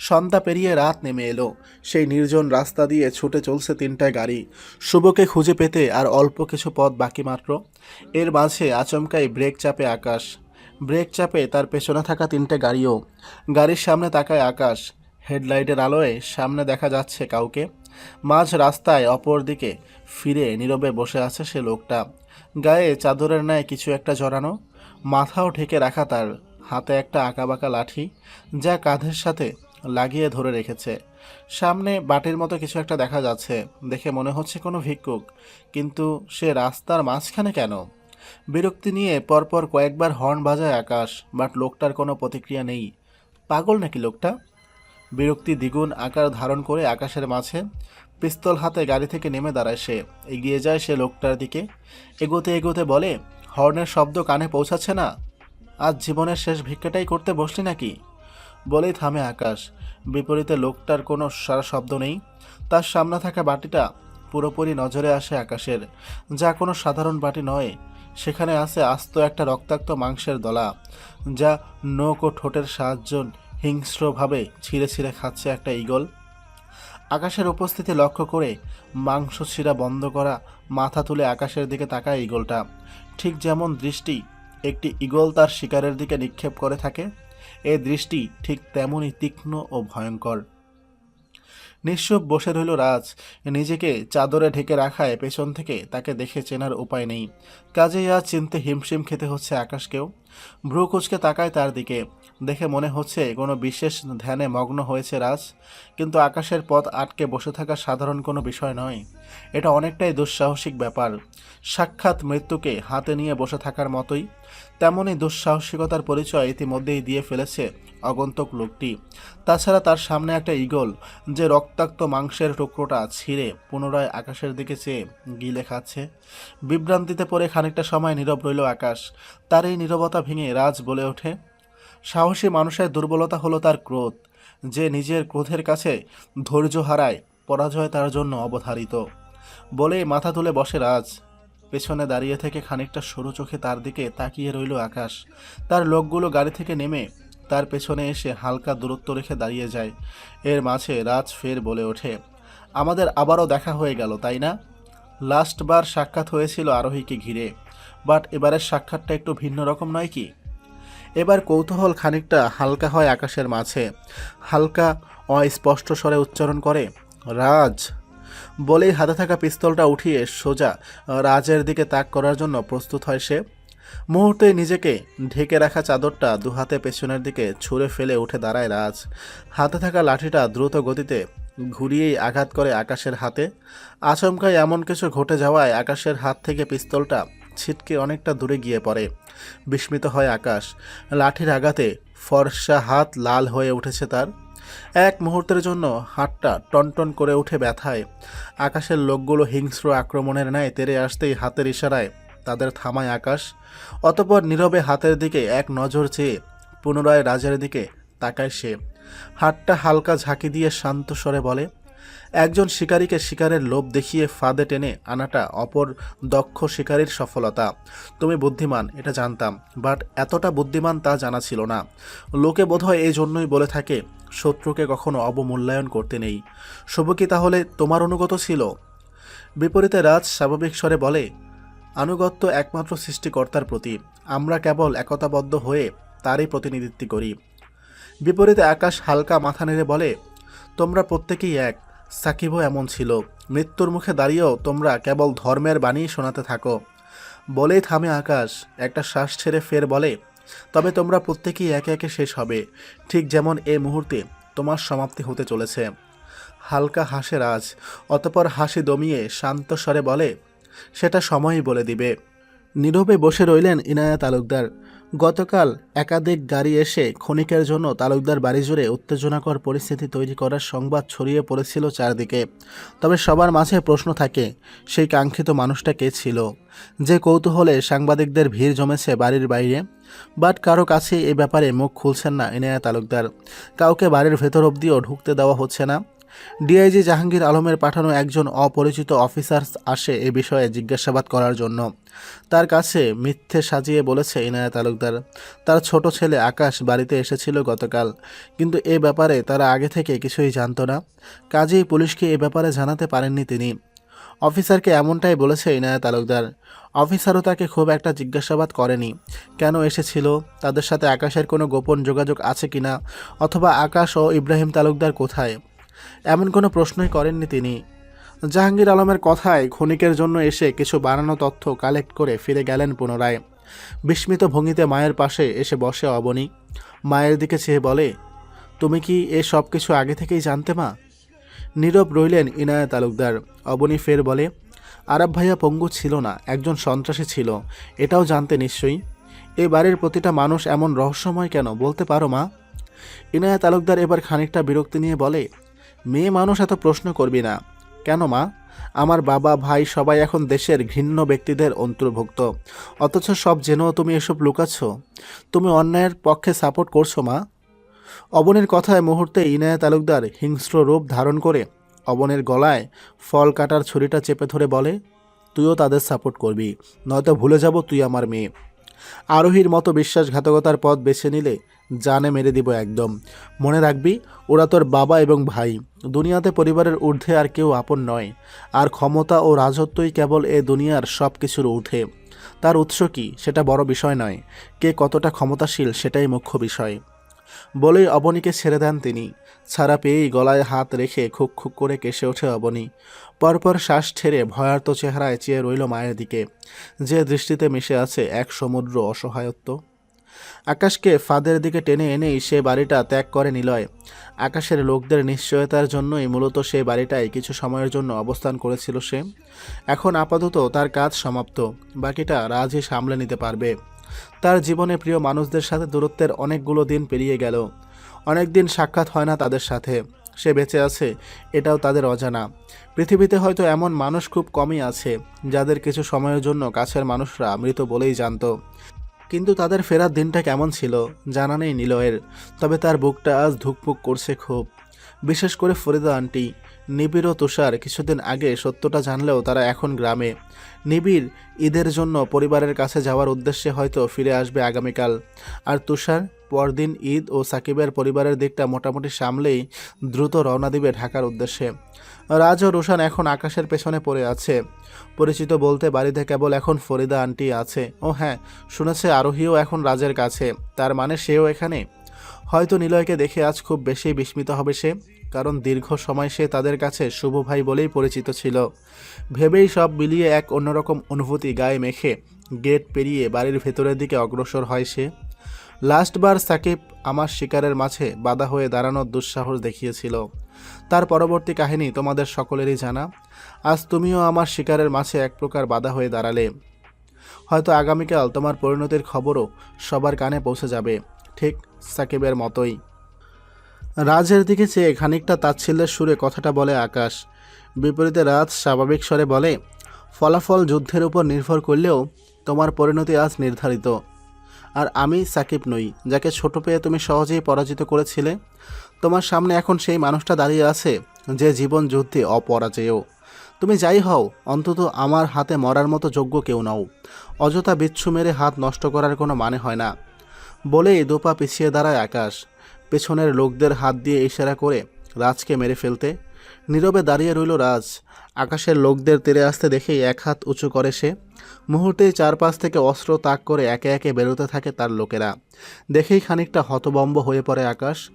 সন্ধ্যা পেরিয়ে রাত নেমে এলো। সেই নির্জন রাস্তা দিয়ে ছুটে চলছে তিনটায় গাড়ি। শুভকে খুঁজে পেতে আর অল্প কিছু পথ বাকি মাত্র। এর মাঝে আচমকাই ব্রেক চাপে আকাশ। ব্রেক চাপে তার পেছনে থাকা তিনটে গাড়িও। গাড়ির সামনে তাকায় আকাশ। হেডলাইটের আলোয় সামনে দেখা যাচ্ছে কাউকে। মাঝ রাস্তায় অপর দিকে ফিরে নীরবে বসে আছে সে লোকটা। গায়ে চাদরের ন্যায় কিছু একটা জড়ানো। মাথাও ঢেকে রাখা তার। হাতে একটা আঁকাবাঁকা লাঠি, যা কাঁধের সাথে লাগিয়ে ধরে রেখেছে। সামনে বাটির মতো কিছু একটা দেখা যাচ্ছে, দেখে মনে হচ্ছে কোনো ভিক্ষুক। কিন্তু সে রাস্তার মাঝখানে কেন? বিরক্তি নিয়ে পরপর কয়েকবার হর্ন বাজায় আকাশ, বাট লোকটার কোনো প্রতিক্রিয়া নেই। পাগল নাকি লোকটা? বিরক্তি দ্বিগুণ আকার ধারণ করে আকাশের মাঝে পিস্তল হাতে গাড়ি থেকে নেমে দাঁড়ায় সে। এগিয়ে যায় সে লোকটার দিকে। এগোতে এগোতে বলে, হর্নের শব্দ কানে পৌঁছাচ্ছে না? আজ জীবনের শেষ ভিক্ষাটাই করতে বসলি নাকি? বলেই থামে আকাশ। বিপরীতে লোকটার কোনো সারা শব্দ নেই। তার সামনে থাকা বাটিটা পুরোপুরি নজরে আসে আকাশের। যা কোনো সাধারণ বাটি নয়। সেখানে আছে আস্ত একটা রক্তাক্ত মাংসের দলা, যা নখ ও ঠোঁটের সাহায্য হিংস্রভাবে ছিঁড়ে ছিঁড়ে খাচ্ছে একটা ঈগল। আকাশের উপস্থিতি লক্ষ্য করে মাংস ছিঁড়া বন্ধ করা মাথা তুলে আকাশের দিকে তাকায় ঈগলটা। ঠিক যেমন দৃষ্টি একটি ঈগল তার শিকারের দিকে নিক্ষেপ করে থাকে এই দৃষ্টি ঠিক তেমনই তীক্ষ্ণ ও ভয়ঙ্কর। নিঃসব বসে রইল রাজ, নিজেকে চাদরে ঢেকে রাখায় পেছন থেকে তাকে দেখে চেনার উপায় নেই। কাজেই আজ চিনতে হিমশিম খেতে হচ্ছে আকাশকেও। ভ্রু কুচকে তাকায় তার দিকে, দেখে মনে হচ্ছে কোনো বিশেষ ধ্যানে মগ্ন হয়েছে রাজ, কিন্তু আকাশের পথ আটকে বসে থাকা সাধারণ কোনো বিষয় নয়। এটা অনেকটাই দুঃসাহসিক ব্যাপার। সাক্ষাৎ মৃত্যুকে হাতে নিয়ে বসে থাকার মতোই। তেমনই দুঃসাহসিকতার পরিচয় ইতিমধ্যেই দিয়ে ফেলেছে আগন্তুক লোকটি। তাছাড়া তার সামনে একটা ঈগল যে রক্তাক্ত মাংসের টুকরোটা ছিঁড়ে পুনরায় আকাশের দিকে চেয়ে গিলে খাচ্ছে। বিভ্রান্তিতে পড়ে খানিকটা সময় নীরব রইল আকাশ। তার এই নীরবতা ভেঙে রাজ বলে ওঠে, সাহসী মানুষের দুর্বলতা হলো তার ক্রোধ। যে নিজের ক্রোধের কাছে ধৈর্য হারায়, পরাজয় তার জন্য অবধারিত। বলেই মাথা তুলে বসে রাজ। পেছনে দাঁড়িয়ে থেকে খানিকটা সরু চোখে তার দিকে তাকিয়ে রইল আকাশ। তার লোকগুলো গাড়ি থেকে নেমে তার পেছনে এসে হালকা দূরত্ব রেখে দাঁড়িয়ে যায়। এর মাঝে রাজ ফের বলে ওঠে, আমাদের আবারও দেখা হয়ে গেল, তাই না? লাস্টবার সাক্ষাৎ হয়েছিল আরোহীকে ঘিরে, বাট এবারের সাক্ষাৎটা একটু ভিন্ন রকম নয় কি? এবার কৌতূহল খানিকটা হালকা হয় আকাশের মাঝে। হালকা, অস্পষ্ট স্বরে উচ্চারণ করে, রাজ! বলেই হাতে থাকা পিস্তলটা উঠিয়ে সোজা রাজের দিকে তাক করার জন্য প্রস্তুত হয় সে। মুহূর্তে নিজেকে ঢেকে রাখা চাদরটা দুহাতে পেছনের দিকে ছুঁড়ে ফেলে উঠে দাঁড়ায় রাজ। হাতে থাকা লাঠিটা দ্রুত গতিতে ঘুরিয়েই আঘাত করে আকাশের হাতে। আচমকায় এমন কিছু ঘটে যাওয়ায় আকাশের হাত থেকে পিস্তলটা ছিটকে অনেকটা দূরে গিয়ে পড়ে। বিস্মিত হয় আকাশ। লাঠির আঘাতে ফর্সা হাত লাল হয়ে উঠেছে তার। এক মুহূর্তের জন্য হাতটা টনটন করে উঠে ব্যথায়। আকাশের লোকগুলো হিংস্র আক্রমণের ন্যায় তেরে আসতেই হাতের ইশারায় তাদের থামায় আকাশ। অতপর নীরবে হাতের দিকে এক নজর চেয়ে পুনরায় রাজার দিকে তাকায় সে। হাতটা হালকা ঝাঁকি দিয়ে শান্ত স্বরে বলে একজন শিকারীকে শিকারের লোভ দেখিয়ে ফাঁদে টেনে আনাটা অপর দক্ষ শিকারীর সফলতা। তুমি বুদ্ধিমান, এটা জানতাম, বাট এতটা বুদ্ধিমান তা জানা ছিল না। লোকে বোধহয় এই জন্যই বলে থাকে, শত্রুকে কখনো অবমূল্যায়ন করতে নেই। শুভ কি তাহলে তোমার অনুগত ছিল? বিপরীতে রাজ স্বাভাবিক স্বরে বলে, আনুগত্য একমাত্র সৃষ্টিকর্তার প্রতি। আমরা কেবল একতাবদ্ধ হয়ে তারই প্রতিনিধিত্ব করি। বিপরীতে আকাশ হালকা মাথা নেড়ে বলে, তোমরা প্রত্যেকেই এক। সাকিবও এমন ছিল। মৃত্যুর মুখে দাঁড়িয়েও তোমরা কেবল ধর্মের বাণী শোনাতে থাকো। বলেই থামে আকাশ, একটা শ্বাস ছেড়ে ফের বলে, তবে তোমরা প্রত্যেকেই একে একে শেষ হবে। ঠিক যেমন এ মুহূর্তে তোমার সমাপ্তি হতে চলেছে। হালকা হাসে রাজ, অতপর হাসি দমিয়ে শান্ত স্বরে বলে, সেটা সময়ই বলে দিবে। নীরবে বসে রইলেন ইনায়া তালুকদার গতকাল একাধিক গাড়ি এসে ক্ষণিকের জন্য তালুকদার বাড়ি জুড়ে উত্তেজনাকর পরিস্থিতি তৈরি করার সংবাদ ছড়িয়ে পড়েছিল চারদিকে। তবে সবার মাঝে প্রশ্ন থাকে, সেই কাঙ্ক্ষিত মানুষটা কে ছিল? যে কৌতূহলে সাংবাদিকদের ভিড় জমেছে বাড়ির বাইরে। বাট কারও কাছে এ ব্যাপারে মুখ খুলছেন না ইনায়া তালুকদার। কাউকে বাড়ির ভেতর অবধিও ঢুকতে দেওয়া হচ্ছে না। ডিআইজি জাহাঙ্গীর আলমের পাঠানো একজন অপরিচিত অফিসার আসে এ বিষয়ে জিজ্ঞাসাবাদ করার জন্য। তার কাছে মিথ্যে সাজিয়ে বলেছে ইনায়া তালুকদার। তার ছোট ছেলে আকাশ বাড়িতে এসেছিল গতকাল, কিন্তু এ ব্যাপারে তারা আগে থেকে কিছুই জানতো না। কাজেই পুলিশকে এ ব্যাপারে জানাতে পারেননি তিনি। অফিসারকে এমনটাই বলেছে ইনায়া তালুকদার। অফিসারও তাকে খুব একটা জিজ্ঞাসাবাদ করেনি। কেন এসেছিল? তাদের সাথে আকাশের কোনো গোপন যোগাযোগ আছে কিনা? অথবা আকাশ ও ইব্রাহিম তালুকদার কোথায়? এমন কোনো প্রশ্নই করেননি তিনি। জাহাঙ্গীর আলমের কথায় ক্ষণিকের জন্য এসে কিছু বানানো তথ্য কালেক্ট করে ফিরে গেলেন পুনরায়। বিস্মিত ভঙ্গিতে মায়ের পাশে এসে বসে অবনী। মায়ের দিকে চেয়ে বলে, তুমি কি এ সব কিছু আগে থেকেই জানতে মা? নীরব রইলেন ইনায়া তালুকদার। অবনী ফের বলে, আরব ভাইয়া পঙ্গু ছিল না, একজন সন্ত্রাসী ছিল। এটাও জানতে নিশ্চয়ই। এই বাড়ির প্রতিটা মানুষ এমন রহস্যময় কেন বলতে পারো মা? ইনায়া তালুকদার এবার খানিকটা বিরক্তি নিয়ে বলে মেয়ে মানুষ এত প্রশ্ন করবি না। কেন মা? আমার বাবা, ভাই সবাই এখন দেশের ঘৃণ্য ব্যক্তিদের অন্তর্ভুক্ত। অথচ সব জেনেও তুমি এসব লুকাচ্ছ। তুমি অন্যায়ের পক্ষে সাপোর্ট করছ মা। অবনের কথায় মুহূর্তে ইনায়া তালুকদার হিংস্র রূপ ধারণ করে অবনের গলায় ফল কাটার ছুরিটা চেপে ধরে বলে, তুইও তাদের সাপোর্ট করবি, নয়তো ভুলে যাব তুই আমার মেয়ে। আরোহীর মতো বিশ্বাসঘাতকতার পথ বেছে নিলে জানে মেরে দিব একদম। মনে রাখবি, ওরা তোর বাবা এবং ভাই। দুনিয়াতে পরিবারের ঊর্ধ্বে আর কেউ আপন নয়। আর ক্ষমতা ও রাজত্বই কেবল এ দুনিয়ার সব কিছুর ঊর্ধ্বে। তার উৎস কি, সেটা বড় বিষয় নয়। কে কতটা ক্ষমতাশীল, সেটাই মুখ্য বিষয়। বলেই অবনীকে ছেড়ে দেন তিনি। ছাড়া পেয়েই গলায় হাত রেখে খুক খুক করে কেসে ওঠে অবনী। পরপর শ্বাস ছেড়ে ভয়ার্ত চেহারায় চেয়ে রইল মায়ের দিকে। যে দৃষ্টিতে মিশে আছে এক সমুদ্র অসহায়ত্ব। আকাশকে ফাঁদের দিকে টেনে এনেই সে বাড়িটা ত্যাগ করে নিলয়। আকাশের লোকদের নিশ্চয়তার জন্যই মূলত সে বাড়িটায় কিছু সময়ের জন্য অবস্থান করেছিল সে। এখন আপাতত তার কাজ সমাপ্ত। বাকিটা রাজই সামলে নিতে পারবে। তার জীবনে প্রিয় মানুষদের সাথে দূরত্বের অনেকগুলো দিন পেরিয়ে গেল। অনেক দিন সাক্ষাৎ হয় না তাদের সাথে। সে বেঁচে আছে, এটাও তাদের অজানা। পৃথিবীতে হয়তো এমন মানুষ খুব কমই আছে, যাদের কিছু সময়ের জন্য কাছের মানুষরা মৃত বলেই জানতো। কিন্তু তাদের ফেরার দিনটা কেমন ছিল, জানা নেই নিলয়ের, তবে তার বুকটা আজ ধুকপুক করছে খুব। বিশেষ করে ফরিদা আন্টি নিবিড় ও তুষার কিছুদিন আগে সত্যটা জানলেও তারা এখন গ্রামে। নিবিড় ঈদের জন্য পরিবারের কাছে যাওয়ার উদ্দেশ্যে হয়তো ফিরে আসবে আগামীকাল। আর তুষার পরদিন ঈদ ও সাকিবের পরিবারের দিকটা মোটামুটি সামলেই দ্রুত রওনা দিবে ঢাকার উদ্দেশ্যে। রাজ ও রোশান এখন আকাশের পেছনে পড়ে আছে। পরিচিত বলতে বাড়িতে কেবল এখন ফরিদা আন্টি আছে। ও হ্যাঁ শুনেছে আরোহীও এখন রাজের কাছে। তার মানে সেও এখানে? হয়তো নিলয়কে দেখে আজ খুব বেশি বিস্মিত হবে সে। কারণ দীর্ঘ সময় সে তাদের কাছে শুভ ভাই বলেই পরিচিত ছিল। ভেবেই সব মিলিয়ে এক অন্যরকম অনুভূতি গায়ে মেখে গেট পেরিয়ে বাড়ির ভেতরের দিকে অগ্রসর হয় সে। লাস্টবার সাকিব আমার শিকারের মাঝে বাধা হয়ে দাঁড়ানোর দুঃসাহস দেখিয়েছিল। তার পরবর্তী কাহিনী তোমাদের সকলেরই জানা। আজ তুমিও আমার শিকারের মাঝে এক প্রকার বাধা হয়ে দাঁড়ালে। হয়তো আগামীকাল তোমার পরিণতির খবরও সবার কানে পৌঁছে যাবে, ঠিক সাকিবের মতোই। রাজের দিকে চেয়ে খানিকটা তাচ্ছিল্যের সুরে কথাটা বলে আকাশ। বিপরীতে রাজ স্বাভাবিক স্বরে বলে, ফলাফল যুদ্ধের উপর নির্ভর করলেও তোমার পরিণতি আজ নির্ধারিত। আর আমি সাকিব নই, যাকে ছোট পেয়ে তুমি সহজেই পরাজিত করেছিলে। তোমার সামনে এখন সেই মানুষটা দাঁড়িয়ে আছে, যে জীবন যুদ্ধে অপরাজেয়। তুমি যাই হও, অন্তত আমার হাতে মরার মতো যোগ্য কেউ নাও। অযথা বিচ্ছু মেরে হাত নষ্ট করার কোনো মানে হয় না। বলেই দোপা পিছিয়ে দাঁড়ায় আকাশ। পেছনের লোকদের হাত দিয়ে ইশারা করে রাজকে মেরে ফেলতে। নীরবে দাঁড়িয়ে রইল রাজ। আকাশের লোকদের তেরে আসতে দেখেই এক হাত উঁচু করে সে। মুহূর্তেই চারপাশ থেকে অস্ত্র তাক করে একে একে বেরোতে থাকে তার লোকেরা। দেখেই খানিকটা হতবম্ব হয়ে পড়ে আকাশ।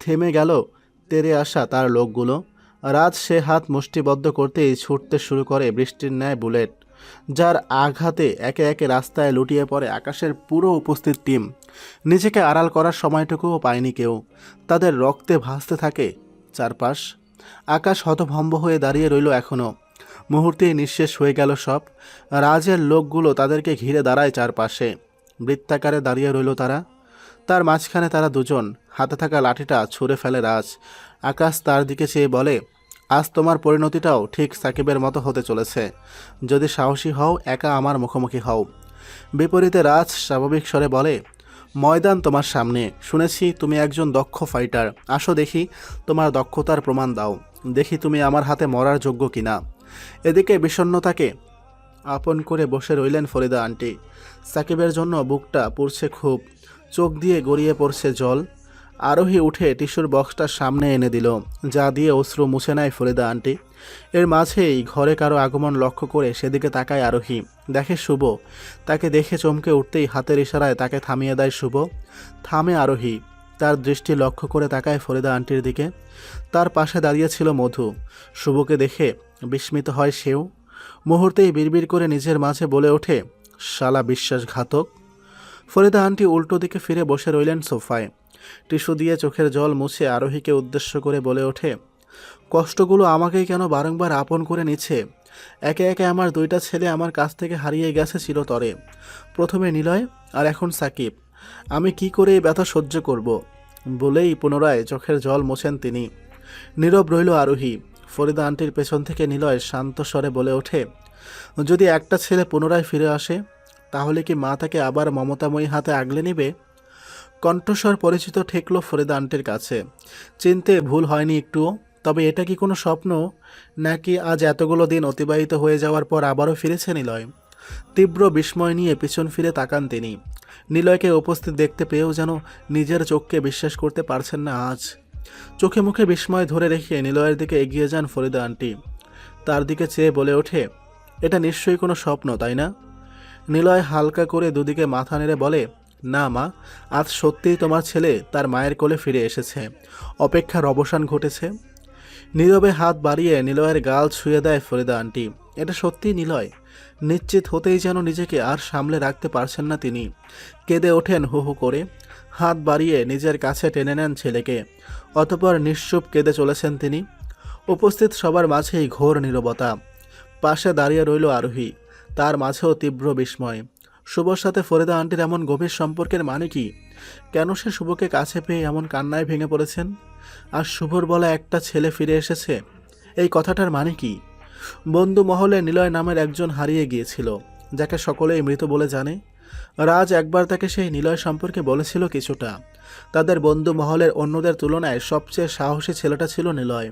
থেমে গেল তেরে আসা তার লোকগুলো। রাজ সে হাত মুষ্টিবদ্ধ করতেই ছুটতে শুরু করে বৃষ্টির ন্যায় বুলেট। যার আঘাতে একে একে রাস্তায় লুটিয়ে পড়ে আকাশের পুরো উপস্থিত টিম। নিজেকে আড়াল করার সময়টুকুও পায়নি কেউ। তাদের রক্তে ভাসতে থাকে চারপাশ। আকাশ হতভম্ব হয়ে দাঁড়িয়ে রইল এখনও মুহূর্তেই নিঃশেষ হয়ে গেল সব। রাজের লোকগুলো তাদেরকে ঘিরে দাঁড়ায় চারপাশে। বৃত্তাকারে দাঁড়িয়ে রইল তারা। তার মাঝখানে তারা দুজন। হাতে থাকা লাঠিটা ছুঁড়ে ফেলে রাজ। আকাশ তার দিকে চেয়ে বলে আজ তোমার পরিণতিটাও ঠিক সাকিবের মতো হতে চলেছে। যদি সাহসী হও, একা আমার মুখোমুখি হও। বিপরীতে রাজ স্বাভাবিক স্বরে বলে, ময়দান তোমার সামনে। শুনেছি তুমি একজন দক্ষ ফাইটার আসো দেখি তোমার দক্ষতার প্রমাণ দাও। দেখি তুমি আমার হাতে মরার যোগ্য কিনা। এদিকে বিষণ্ণতাকে আপন করে বসে রইলেন ফরিদা আন্টি। সাকিবের জন্য বুকটা পড়ছে খুব। চোখ দিয়ে গড়িয়ে পড়ছে জল। আরোহী উঠে টিস্যুর বক্সটা সামনে এনে দিল, যা দিয়ে অশ্রু মুছে নেয় ফরিদা আন্টি। এর মাঝেই ঘরে কারও আগমন লক্ষ্য করে সেদিকে তাকায় আরোহী। দেখে শুভ। তাকে দেখে চমকে উঠতেই হাতের ইশারায় তাকে থামিয়ে দেয় শুভ। থামে আরোহী। তার দৃষ্টি লক্ষ্য করে তাকায় ফরিদা আন্টির দিকে। তার পাশে দাঁড়িয়ে ছিল মধু। শুভকে দেখে বিস্মিত হয় সেও। মুহূর্তেই বিড়বিড় করে নিজের মাঝে বলে ওঠে, শালা বিশ্বাসঘাতক। ফরিদা আন্টি উল্টো দিকে ফিরে বসে রইলেন সোফায়। টিস্যু দিয়ে চোখের জল মুছে আরোহীকে উদ্দেশ্য করে বলে ওঠে, কষ্টগুলো আমাকেই কেন বারংবার আপন করে নিচ্ছে? একে একে আমার দুইটা ছেলে আমার কাছ থেকে হারিয়ে গেছে চিরতরে। প্রথমে নিলয়, আর এখন সাকিব। আমি কি করে এই ব্যথা সহ্য করব? বলেই পুনরায় চোখের জল মোছেন তিনি। নীরব রইল আরোহী। ফরিদা আন্টির পেছন থেকে নিলয় শান্ত স্বরে বলে ওঠে, যদি একটা ছেলে পুনরায় ফিরে আসে, তাহলে কি মা তাকে আবার মমতাময়ী হাতে আগলে নেবে? কণ্ঠস্বর পরিচিত ঠেকল ফরিদা আন্টির কাছে। চিনতে ভুল হয়নি একটুও তবে এটা কি কোনো স্বপ্ন? নাকি আজ এতগুলো দিন অতিবাহিত হয়ে যাওয়ার পর আবারও ফিরেছে নিলয়? তীব্র বিস্ময় নিয়ে পিছন ফিরে তাকান তিনি। নিলয়কে উপস্থিত দেখতে পেয়েও যেন নিজের চোখকে বিশ্বাস করতে পারছেন না আজ। চোখে মুখে বিস্ময় ধরে রেখে নিলয়ের দিকে এগিয়ে যান ফরিদা আন্টি। তার দিকে চেয়ে বলে ওঠে, এটা নিশ্চয়ই কোনো স্বপ্ন, তাই না? নিলয় হালকা করে দুদিকে মাথা নেড়ে বলে না, মা, আজ সত্যিই তোমার ছেলে তার মায়ের কোলে ফিরে এসেছে। অপেক্ষার অবসান ঘটেছে। নীরবে হাত বাড়িয়ে নিলয়ের গাল ছুঁয়ে দেয় ফরিদা আন্টি। এটা সত্যিই নিলয়। নিশ্চিত হতেই যেন নিজেকে আর সামলে রাখতে পারছেন না তিনি। কেঁদে ওঠেন হু হু করে। হাত বাড়িয়ে নিজের কাছে টেনে নেন ছেলেকে। অতপর নিশ্চুপ কেঁদে চলেছেন তিনি। উপস্থিত সবার মাঝেই ঘোর নীরবতা। পাশে দাঁড়িয়ে রইল আরোহী। তার মাঝেও তীব্র বিস্ময়। শুভর সাথে ফরিদা আন্টির এমন গভীর সম্পর্কের মানে কি? কেন সে শুভকে কাছে পেয়ে এমন কান্নায় ভেঙে পড়েছেন? আর শুভর বলা একটা ছেলে ফিরে এসেছে, এই কথাটার মানে কি? বন্ধু মহলে নিলয় নামের একজন হারিয়ে গিয়েছিল, যাকে সকলেই মৃত বলে জানে। রাজ একবার তাকে সেই নিলয় সম্পর্কে বলেছিল কিছুটা। তাদের বন্ধু মহলের অন্যদের তুলনায় সবচেয়ে সাহসী ছেলেটা ছিল নিলয়।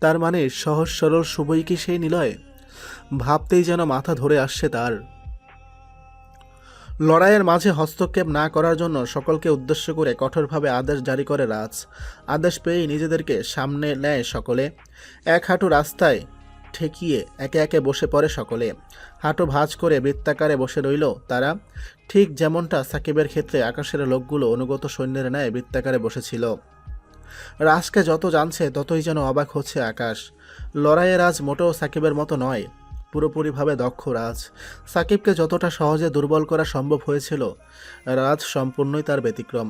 তার মানে সহজ সরল শুভই কি সেই নিলয়? ভাবতেই যেন মাথা ধরে আসছে তার। লড়াইয়ের মাঝে হস্তক্ষেপ না করার জন্য সকলকে উদ্দেশ্য করে কঠোরভাবে আদেশ জারি করে রাজ। আদেশ পেয়েই নিজেদেরকে সামনে নেয় সকলে। এক হাঁটু রাস্তায় ঠেকিয়ে একে একে বসে পড়ে সকলে। হাঁটু ভাঁজ করে বৃত্তাকারে বসে রইল তারা। ঠিক যেমনটা সাকিবের ক্ষেত্রে আকাশের লোকগুলো অনুগত সৈন্যের ন্যায় বৃত্তাকারে বসেছিল। রাজকে যত জানছে ততই যেন অবাক হচ্ছে আকাশ। লড়াইয়ে রাজ মোটেও সাকিবের মতো নয়। পুরোপুরিভাবে দক্ষ রাজ। সাকিবকে যতটা সহজে দুর্বল করা সম্ভব হয়েছিল রাজ সম্পূর্ণই তার ব্যতিক্রম।